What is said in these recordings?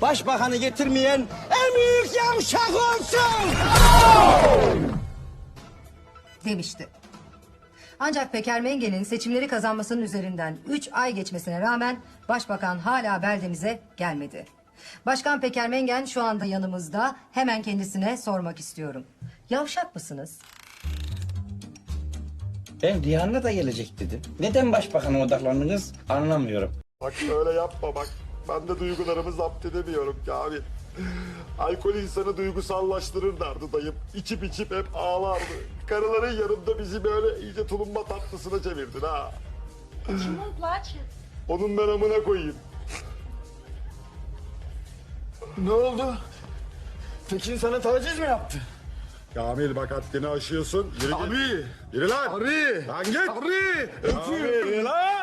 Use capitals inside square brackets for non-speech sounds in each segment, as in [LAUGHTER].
başbakanı getirmeyen en büyük yavşak olsun. demişti. Ancak Peker Menge'nin seçimleri kazanmasının üzerinden 3 ay geçmesine rağmen başbakan hala beldemize gelmedi. Başkan Peker Mengen şu anda yanımızda. Hemen kendisine sormak istiyorum. Yavşak mısınız? Ben Rihanna da gelecek dedim. Neden başbakana odaklandınız anlamıyorum. Bak öyle yapma bak. Ben de duygularımı zapt edemiyorum Kamil. Alkol insanı duygusallaştırır derdi dayım. İçip içip hep ağlardı. Karıların yanında bizi böyle iyice tulumba tatlısına çevirdin ha. Почему он плачет? Onun ben amına koyayım. Ne oldu? Tekin sana taciz mi yaptı? Kamil bak haddini aşıyorsun. Yürü git. Abi! Yürü lan. Arı! Lan git. Arı! Kamil yürü lan.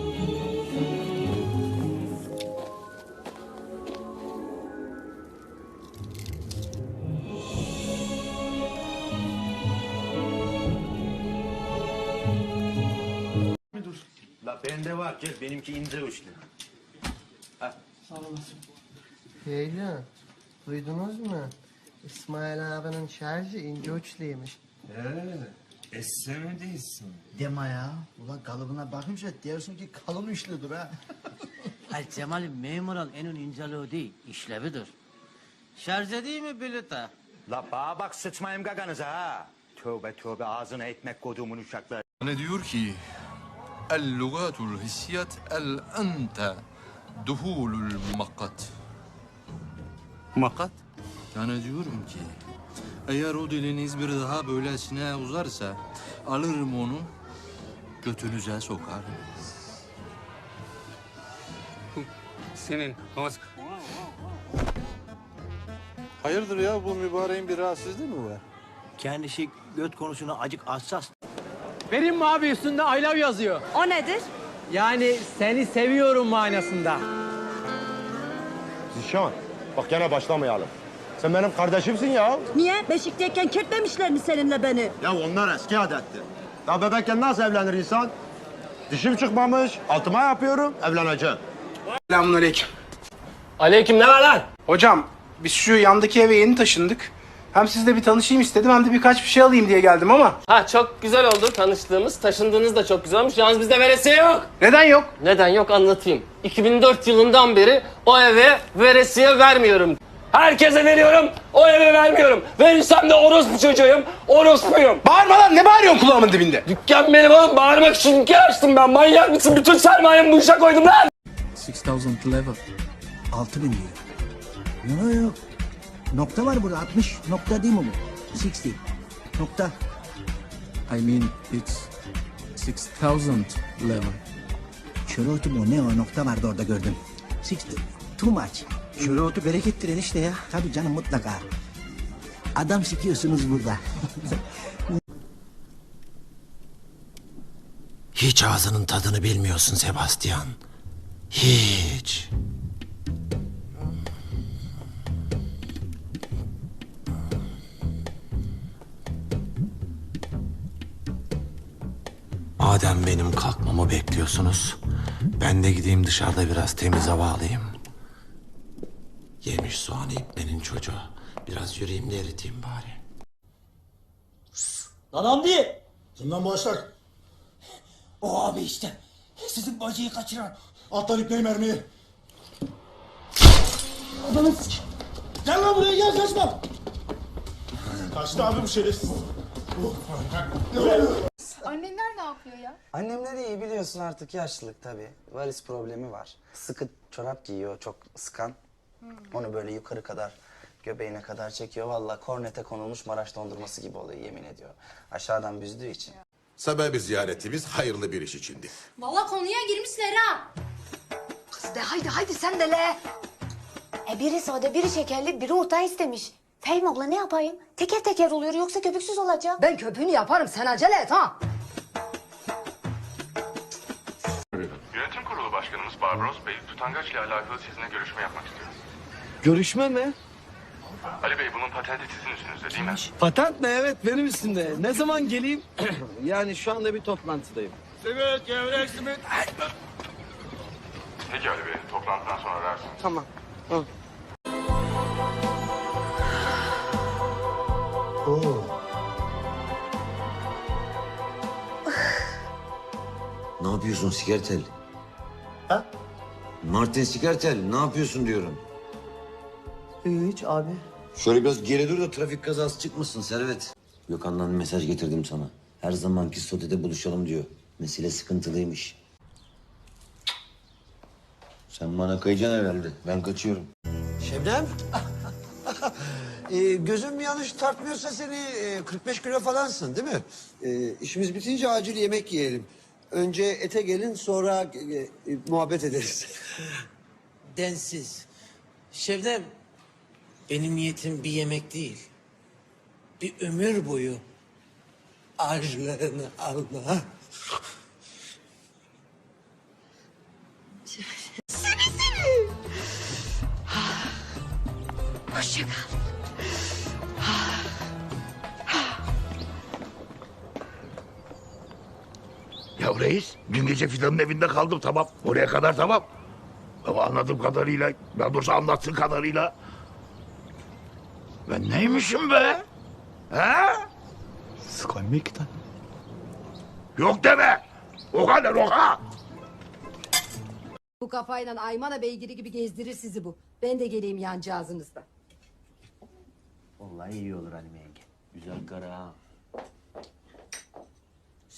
La bende var gel benimki ince uçlu. Heyecan, duydunuz mu? İsmail abinin şarjı ince uçluymuş. Eseme değilsin. Deme ya. Ulan kalıbına bakınca diyorsun ki kalın üçlüdür ha. [LAUGHS] Hayır Cemal'im memurun en inceliği değil, işlevidir. Şarj edeyim mi bilete? La bana bak sıçmayayım gaganıza ha. Tövbe tövbe ağzına ekmek koduğumun uşaklar. Ne diyor ki El-lugatul hissiyat el-ente duhulul makat. Makat. Yani diyorum ki eğer o diliniz bir daha böylesine uzarsa alırım onu götünüze sokarım. Senin Oscar. Hayırdır ya bu mübareğin bir rahatsızlığı mı var? Kendisi göt konusuna acık hassas. Vereyim mi abi üstünde I love yazıyor. O nedir? Yani seni seviyorum manasında. Zişan bak gene başlamayalım. Sen benim kardeşimsin ya. Niye? Beşikteyken kirtmemişler mi seninle beni? Ya onlar eski adetti. Ya bebekken nasıl evlenir insan? Dişim çıkmamış, altıma yapıyorum, evleneceğim. Selamünaleyküm. Aleyküm ne var lan? Hocam biz şu yandaki eve yeni taşındık. Hem sizle bir tanışayım istedim hem de birkaç bir şey alayım diye geldim ama. Ha çok güzel oldu tanıştığımız. Taşındığınız da çok güzel olmuş. Yalnız bizde veresiye yok. Neden yok? Neden yok anlatayım. 2004 yılından beri o eve veresiye vermiyorum. Herkese veriyorum, o eve vermiyorum. Verirsem de orospu çocuğuyum, orospuyum. Bağırma lan ne bağırıyorsun kulağımın dibinde? Dükkan benim oğlum, bağırmak için dükkan açtım ben. Manyak mısın? Bütün sermayemi bu işe koydum lan. 6000 level. 6000 diyor. Yok yok. Nokta var burada 60 nokta değil mi bu? 60 nokta. I mean it's 6000 level. Şöyle otu bu ne o nokta vardı orada gördüm. 60 too much. Şöyle otu berekettir enişte ya. Tabii canım mutlaka. Adam sikiyorsunuz burada. [LAUGHS] Hiç ağzının tadını bilmiyorsun Sebastian. Hiç. Madem benim kalkmamı bekliyorsunuz, ben de gideyim dışarıda biraz temiz hava alayım. Yemiş soğanı iplerin çocuğu. Biraz yüreğimde eriteyim bari. Lan Hamdi! Kimden başlar? O abi işte. Sizin bacıyı kaçıran. Atlar ipneyi mermiyi. Gel lan buraya gel kaçma. Kaçtı abi bu şerefsiz. Ne yapıyor ya? Annemler iyi biliyorsun artık yaşlılık tabii. Valiz problemi var. Sıkı çorap giyiyor çok sıkan. Onu böyle yukarı kadar Göbeğine kadar çekiyor. Vallahi kornete konulmuş Maraş dondurması gibi oluyor yemin ediyor. Aşağıdan büzdüğü için. Sebebi ziyaretimiz hayırlı bir iş içindi. Valla konuya girmişler ha. Kız de haydi haydi sen de le. E biri sade, biri şekerli, biri orta istemiş. Fehmi abla ne yapayım? Teker teker oluyor yoksa köpüksüz olacak. Ben köpüğünü yaparım sen acele et ha. Başkanımız Barbaros Bey, tutangaç ile alakalı sizinle görüşme yapmak istiyor. Görüşme mi? Ali Bey, bunun patenti sizin üstünüzde değil mi? Patent mi? Evet benim üstümde. Ne zaman geleyim? [CLEARS THROAT] yani şu anda bir toplantıdayım. Evet, gevrek simit. Peki Ali Bey, toplantıdan sonra ararsınız. Tamam. tamam. Oo. Ne yapıyorsun Sikertel? Ha? Martin Sikertel ne yapıyorsun diyorum. Hiç abi. Şöyle biraz geri dur da trafik kazası çıkmasın Servet. Gökhan'dan mesaj getirdim sana. Her zamanki sotede buluşalım diyor. Mesele sıkıntılıymış. Sen bana kayacaksın herhalde. Ben kaçıyorum. Şebnem. [LAUGHS] ee, gözüm yanlış tartmıyorsa seni e, 45 kilo falansın değil mi? Ee, işimiz bitince acil yemek yiyelim. Önce ete gelin sonra e, e, muhabbet ederiz. [LAUGHS] Densiz. Şevdem, benim niyetim bir yemek değil. Bir ömür boyu arzularını alma. Hoşça kal. Reis, dün gece Fidan'ın evinde kaldım tamam. Oraya kadar tamam. Ama anladığım kadarıyla, daha doğrusu anlattığın kadarıyla... Ben neymişim be? He? Skoymikten. Yok deme. Oha ne oha? Bu kafayla Aymana beygiri gibi gezdirir sizi bu. Ben de geleyim yancağızınızda. Vallahi iyi olur Halime yenge. Güzel kara ha.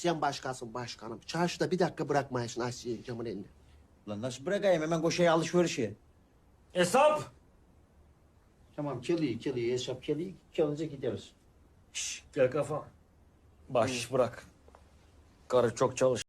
Sen başkasın başkanım. Çarşıda bir dakika bırakmayasın Asiye camın elini. Lan nasıl bırakayım hemen koşaya alışverişe. Hesap! Tamam keliği keliği hesap keliği çalınca gideriz. Gel kafa. Baş bırak. Karı çok çalış.